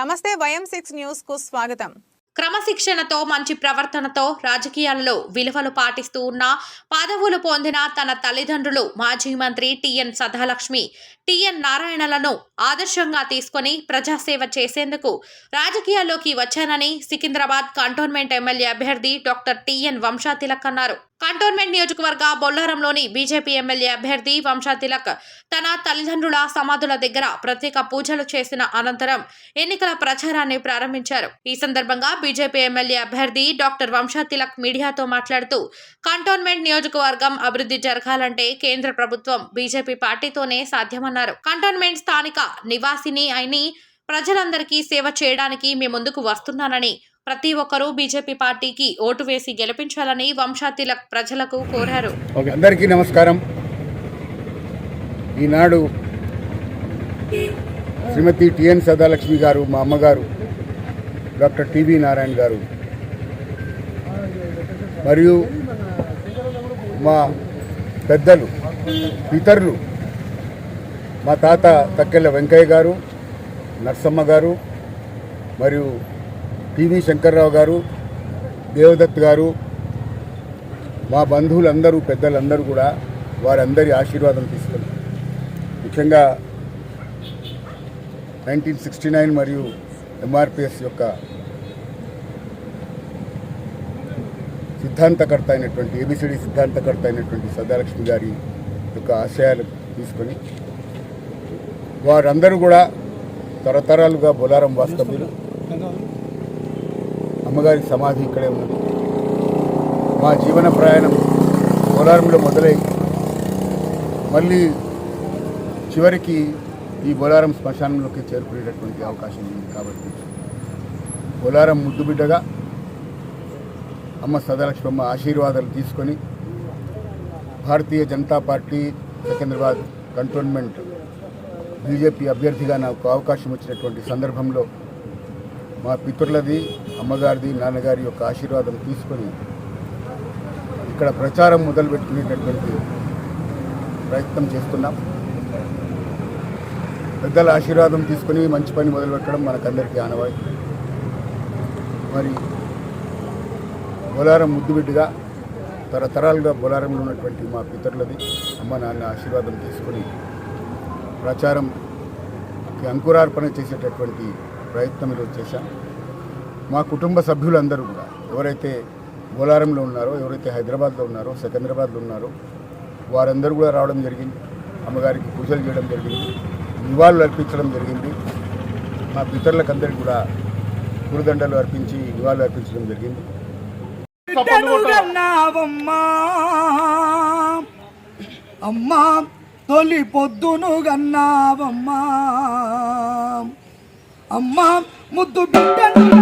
नमस्ते वयम six news को स्वागतम క్రమశిక్షణతో మంచి ప్రవర్తనతో రాజకీయాలలో విలువలు పాటిస్తూ ఉన్న పదవులు పొందిన తన తల్లిదండ్రులు మాజీ మంత్రి టిఎన్ సదాలక్ష్మి. టిఎన్ నారాయణలను ఆదర్శంగా తీసుకొని ప్రజాసేవ చేసేందుకు రాజకీయాల్లోకి వచ్చానని సికింద్రాబాద్ కంటోన్మెంట్ ఎమ్మెల్యే అభ్యర్థి డాక్టర్ టిఎన్ వంశా తిలక్ అన్నారు. కంటోన్మెంట్ నియోజకవర్గ బొల్లారంలోని బీజేపీ ఎమ్మెల్యే అభ్యర్థి వంశా తిలక్ తన తల్లిదండ్రుల సమాధుల దగ్గర ప్రత్యేక పూజలు చేసిన అనంతరం ఎన్నికల ప్రచారాన్ని ప్రారంభించారు. ఈ సందర్భంగా బీజేపీ ఎమ్మెల్యే అభ్యర్థి డాక్టర్ వంశా తిలక్ మీడియాతో మాట్లాడుతూ కంటోన్మెంట్ నియోజకవర్గం అభివృద్ధి జరగాలంటే కేంద్ర ప్రభుత్వం బీజేపీ పార్టీతోనే సాధ్యమన్నారు. కంటోన్మెంట్ స్థానిక నివాసిని అయిని ప్రజలందరికీ సేవ చేయడానికి మీ ముందుకు వస్తున్నానని ప్రతి ఒక్కరూ బీజేపీ పార్టీకి ఓటు వేసి గెలిపించాలని వంశా తిలక్ ప్రజలకు కోరారు. అందరికీ నమస్కారం. ఈనాడు శ్రీమతి టిఎన్ సదాలక్ష్మి గారు మా అమ్మగారు డాక్టర్ టివి నారాయణ గారు. మరియు మా పెద్దలు ఇతరులు మా తాత తక్కెళ్ళ వెంకయ్య గారు నర్సమ్మ గారు మరియు టీవీ శంకర్రావు గారు దేవదత్ గారు మా బంధువులందరూ పెద్దలందరూ కూడా వారందరి ఆశీర్వాదం తీసుకున్నారు ముఖ్యంగా నైన్టీన్ సిక్స్టీ నైన్ మరియు ఎంఆర్పిఎస్ యొక్క సిద్ధాంతకర్త అయినటువంటి ఏబిసిడి సిద్ధాంతకర్త అయినటువంటి సదాలక్ష్మి గారి యొక్క ఆశయాలు తీసుకొని వారందరూ కూడా తరతరాలుగా బొలారం వాస్తవ్యులు. అమ్మగారి సమాధి ఇక్కడే ఉన్నది. మా జీవన ప్రయాణం బొలారంలో మొదలై మళ్ళీ చివరికి ఈ బొలారం శ్మశానంలోకి చేరుకునేటటువంటి అవకాశం ఉంది కాబట్టి. బొలారం ముద్దుబిడ్డగా అమ్మ సదాలక్ష్మమ్మ ఆశీర్వాదాలు తీసుకొని భారతీయ జనతా పార్టీ సికింద్రాబాద్ కంటోన్మెంట్ బీజేపీ అభ్యర్థిగా నాకు అవకాశం వచ్చినటువంటి సందర్భంలో మా పితృలది అమ్మగారిది నాన్నగారి యొక్క ఆశీర్వాదం తీసుకొని ఇక్కడ ప్రచారం మొదలుపెట్టుకునేటటువంటి ప్రయత్నం చేస్తున్నాం. పెద్దల ఆశీర్వాదం తీసుకొని మంచి పని మొదలుపెట్టడం మనకందరికీ ఆనవాయి మరి బొలారం ముద్దుబిడ్డగా తరతరాలుగా బొలారంలో ఉన్నటువంటి మా పితరులది అమ్మ నాన్న ఆశీర్వాదం తీసుకొని ప్రచారంకి అంకురార్పణ చేసేటటువంటి ప్రయత్నం ఈరోజు చేశాం. మా కుటుంబ సభ్యులందరూ కూడా ఎవరైతే బోలారంలో ఉన్నారో ఎవరైతే హైదరాబాద్లో ఉన్నారో సికింద్రాబాద్లో ఉన్నారో వారందరూ కూడా రావడం జరిగింది. అమ్మగారికి పూజలు చేయడం జరిగింది. నివాళులు అర్పించడం జరిగింది. మా పితరులకు అందరికీ కూడా గురుదండలు అర్పించి నివాళులు అర్పించడం జరిగింది. అమ్మా తొలి పొద్దును గన్నావమ్మా. అమ్మా ముద్దు బిడ్డను